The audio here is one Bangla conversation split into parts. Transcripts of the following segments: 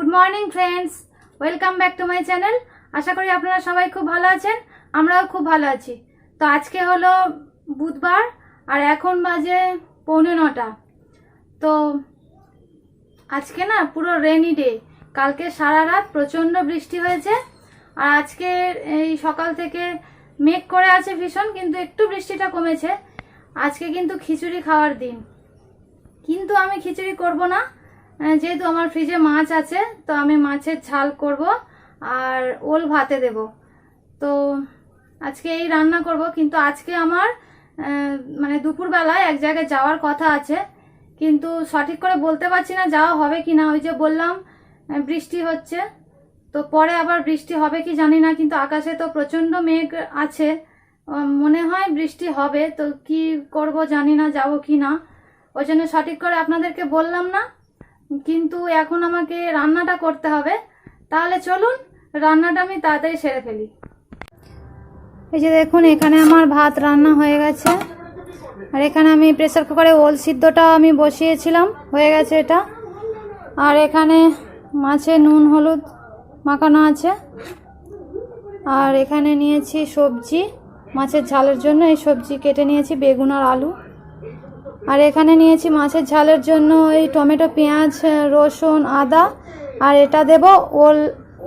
Good morning friends welcome back to my channel আশা করি আপনারা সবাই খুব ভালো আছেন, আমরাও খুব ভালো আছি। তো আজকে হলো বুধবার, আর এখন বাজে পৌনে নটা। তো আজকে না পুরো রেনি ডে কালকে সারা রাত প্রচণ্ড বৃষ্টি হয়েছে, আর আজকে এই সকাল থেকে মেঘ করে আছে ভীষণ, কিন্তু একটু বৃষ্টিটা কমেছে। আজকে কিন্তু খিচুড়ি খাওয়ার দিন। কিন্তু আমি খিচুড়ি করব না যেহেতু আমার ফ্রিজে মাছ আছে, তো আমি মাছের ঝাল করব আর ওল ভাতে দেব। তো আজকে এই রান্না করব, কিন্তু আজকে আমার মানে দুপুরবেলায় এক জায়গায় যাওয়ার কথা আছে, কিন্তু সঠিক করে বলতে পারছি না যাওয়া হবে কি না। ওই যে বললাম বৃষ্টি হচ্ছে, তো পরে আবার বৃষ্টি হবে কি জানি না, কিন্তু আকাশে তো প্রচণ্ড মেঘ আছে। মনে হয় বৃষ্টি হবে, তো কি করব জানি না, যাব কি না। ওই জন্য সঠিক করে আপনাদেরকে বললাম না। কিন্তু এখন আমাকে রান্নাটা করতে হবে। তাহলে চলুন, রান্নাটা আমি তাড়াতাড়ি সেরে ফেলি। এই যে দেখুন, এখানে আমার ভাত রান্না হয়ে গেছে। আর এখানে আমি প্রেসার কুকারে ওল সিদ্ধটা আমি বসিয়েছিলাম, হয়ে গেছে এটা। আর এখানে মাছে নুন, হলুদ মাখানো আছে। আর এখানে নিয়েছি সবজি, মাছের ঝালের জন্য এই সবজি কেটে নিয়েছি, বেগুন আর আলু। আর এখানে নিয়েছি মাছের ঝালের জন্য এই টমেটো, পেঁয়াজ, রসুন, আদা। আর এটা দেব ওল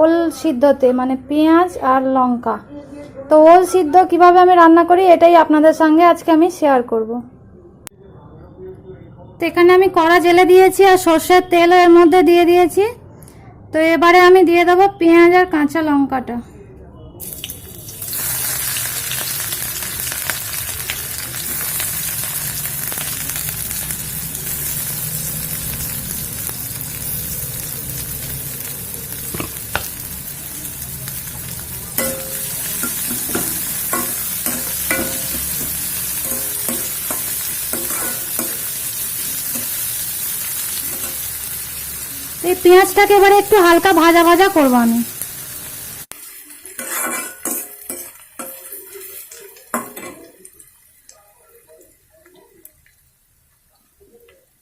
ওল সিদ্ধতে মানে পেঁয়াজ আর লঙ্কা। তো ওল সিদ্ধ কীভাবে আমি রান্না করি এটাই আপনাদের সঙ্গে আজকে আমি শেয়ার করব। তো এখানে আমি কড়া জেলে দিয়েছি আর সর্ষের তেলও এর মধ্যে দিয়ে দিয়েছি। তো এবারে আমি দিয়ে দেবো পেঁয়াজ আর কাঁচা লঙ্কাটা। এই পেঁয়াজটাকে এবারে একটু হালকা ভাজা ভাজা করব আমি।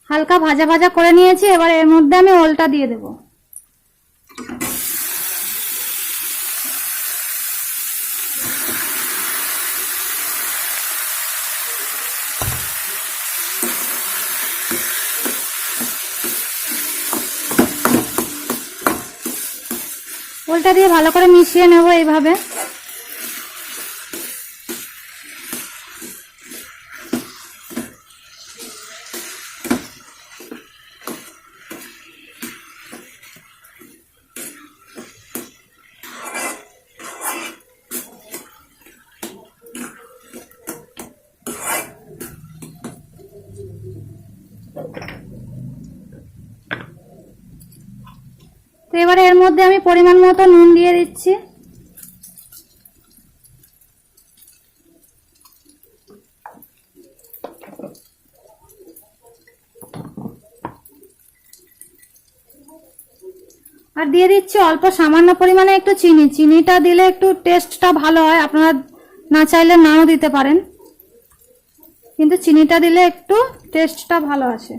হালকা ভাজা ভাজা করে নিয়েছি, এবার এর মধ্যে আমি ওলটা দিয়ে দেবো। দিয়ে ভালো করে মিশিয়ে নেব এইভাবে তো এবারে এর মধ্যে আমি পরিমাণ মতো নুন দিয়ে দিচ্ছি। আর দিয়ে দিচ্ছি অল্প সামান্য পরিমাণে একটু চিনি। চিনিটা দিলে একটু টেস্টটা ভালো হয়, আপনারা না চাইলে নাও দিতে পারেন। কিন্তু চিনিটা দিলে একটু টেস্টটা ভালো আসে।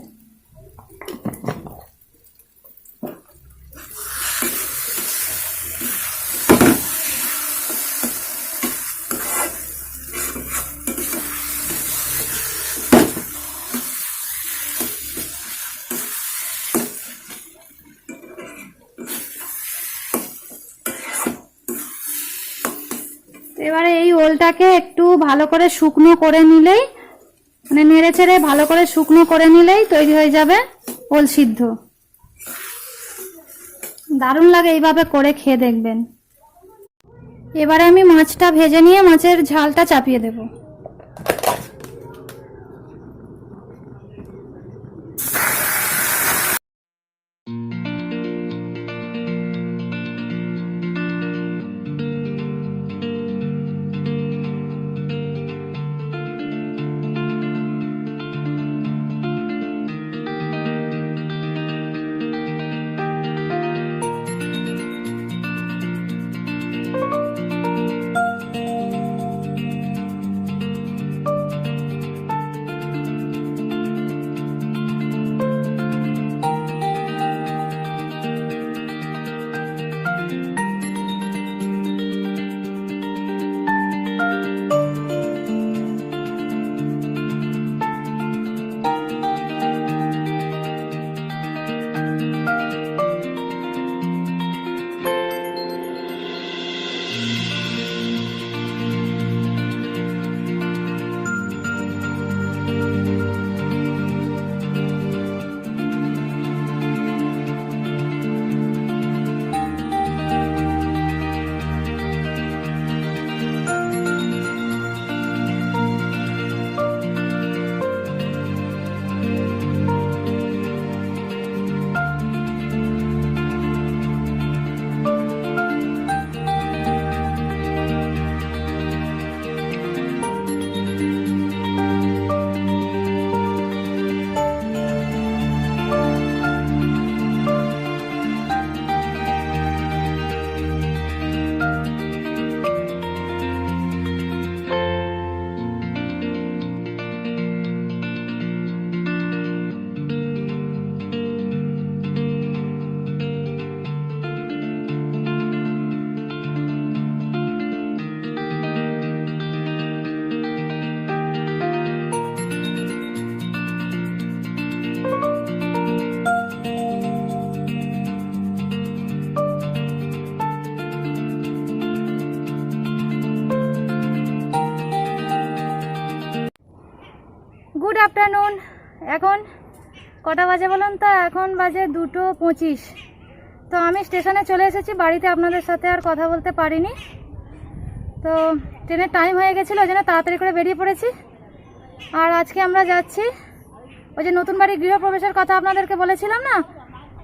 এবারে এই ওলটাকে একটু ভালো করে শুকনো করে নিলেই মানে নেড়ে ছেড়ে ভালো করে শুকনো করে নিলেই তৈরি হয়ে যাবে ওল সিদ্ধ। দারুণ লাগে এইভাবে করে খেয়ে দেখবেন। এবারে আমি মাছটা ভেজে নিয়ে মাছের ঝালটা চাপিয়ে দেব। you আফটারনুন এখন কটা বাজে বলুন তো? এখন বাজে দুটো পঁচিশ। তো আমি স্টেশনে চলে এসেছি, বাড়িতে আপনাদের সাথে আর কথা বলতে পারিনি। তো ট্রেনের টাইম হয়ে গেছিল, ওই জন্য তাড়াতাড়ি করে বেরিয়ে পড়েছি। আর আজকে আমরা যাচ্ছি, ওই যে নতুন বাড়ি গৃহপ্রবেশের কথা আপনাদেরকে বলেছিলাম না?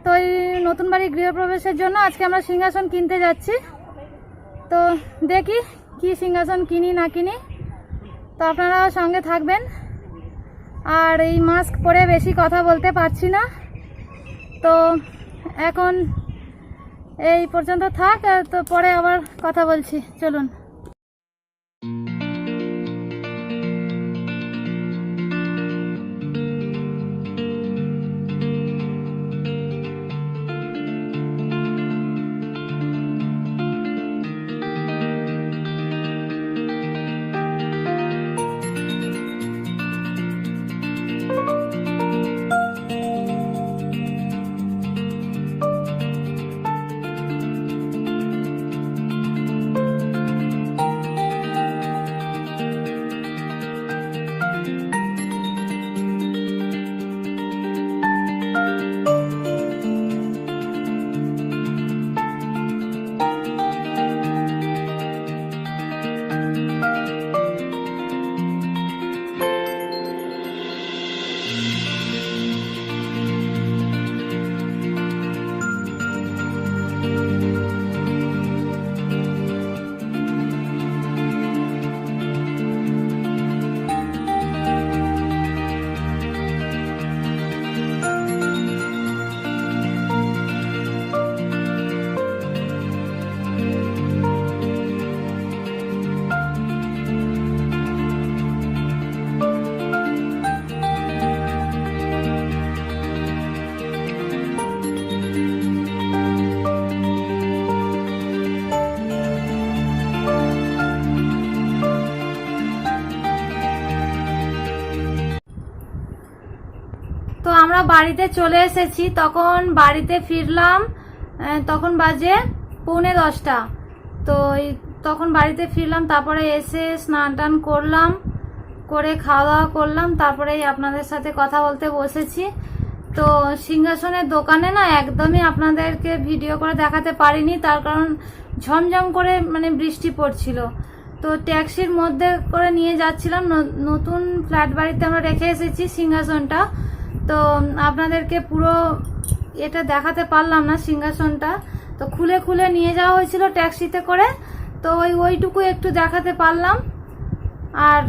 তো ওই নতুন বাড়ি গৃহপ্রবেশের জন্য আজকে আমরা সিংহাসন কিনতে যাচ্ছি। তো দেখি কি সিংহাসন কিনি না কিনি। তো আপনারা সঙ্গে থাকবেন। আর এই মাস্ক পরে বেশি কথা বলতে পারছি না। তো এখন এই পর্যন্ত থাক তো পরে আবার কথা বলছি। চলুন। বাড়িতে চলে এসেছি, তখন বাড়িতে ফিরলাম তখন বাজে পৌনে দশটা। তো তখন বাড়িতে ফিরলাম, তারপরে এসে স্নান টান করলাম, করে খাওয়া দাওয়া করলাম তারপরে আপনাদের সাথে কথা বলতে বসেছি। তো সিংহাসনের দোকানে না একদমই আপনাদেরকে ভিডিও করে দেখাতে পারিনি, তার কারণ ঝমঝম করে মানে বৃষ্টি পড়ছিল। তো ট্যাক্সির মধ্যে করে নিয়ে যাচ্ছিলাম নতুন ফ্ল্যাট বাড়িতে আমরা রেখে এসেছি সিংহাসনটা। তো আপনাদেরকে পুরো এটা দেখাতে পারলাম না সিংহাসনটা। তো খুলে খুলে নিয়ে যাওয়া হয়েছিল ট্যাক্সিতে করে। তো ওই ওইটুকু একটু দেখাতে পারলাম। আর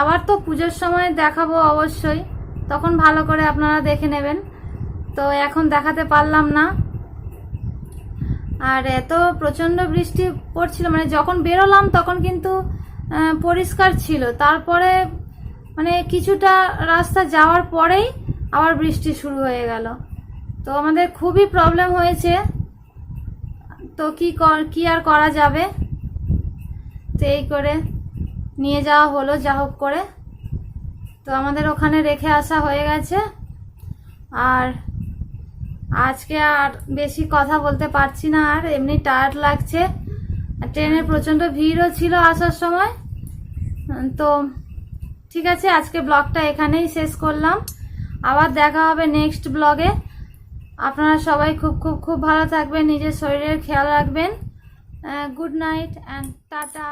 আবার তো পুজোর সময় দেখাবো অবশ্যই। তখন ভালো করে আপনারা দেখে নেবেন। তো এখন দেখাতে পারলাম না। আর এত প্রচণ্ড বৃষ্টি পড়ছিল মানে যখন বেরোলাম তখন কিন্তু পরিষ্কার ছিল। তারপরে মানে কিছুটা রাস্তা যাওয়ার পরেই আবার বৃষ্টি শুরু হয়ে গেল। তো আমাদের খুবই প্রবলেম হয়েছে। তো কি কর- কি আর করা যাবে? তো এই করে নিয়ে যাওয়া হলো, যা হোক করে। তো আমাদের ওখানে রেখে আসা হয়ে গেছে। আর আজকে আর বেশি কথা বলতে পারছি না, আর এমনি টায়ার্ড লাগছে। ট্রেনে প্রচণ্ড ভিড়ও ছিল আসার সময়। তো ঠিক আছে, আজকে ব্লগটা এখানেই শেষ করলাম। আবার দেখা হবে নেক্সট ব্লগে। আপনারা সবাই খুব খুব খুব ভালো থাকবেন, নিজের শরীরের খেয়াল রাখবেন। Good night and tata.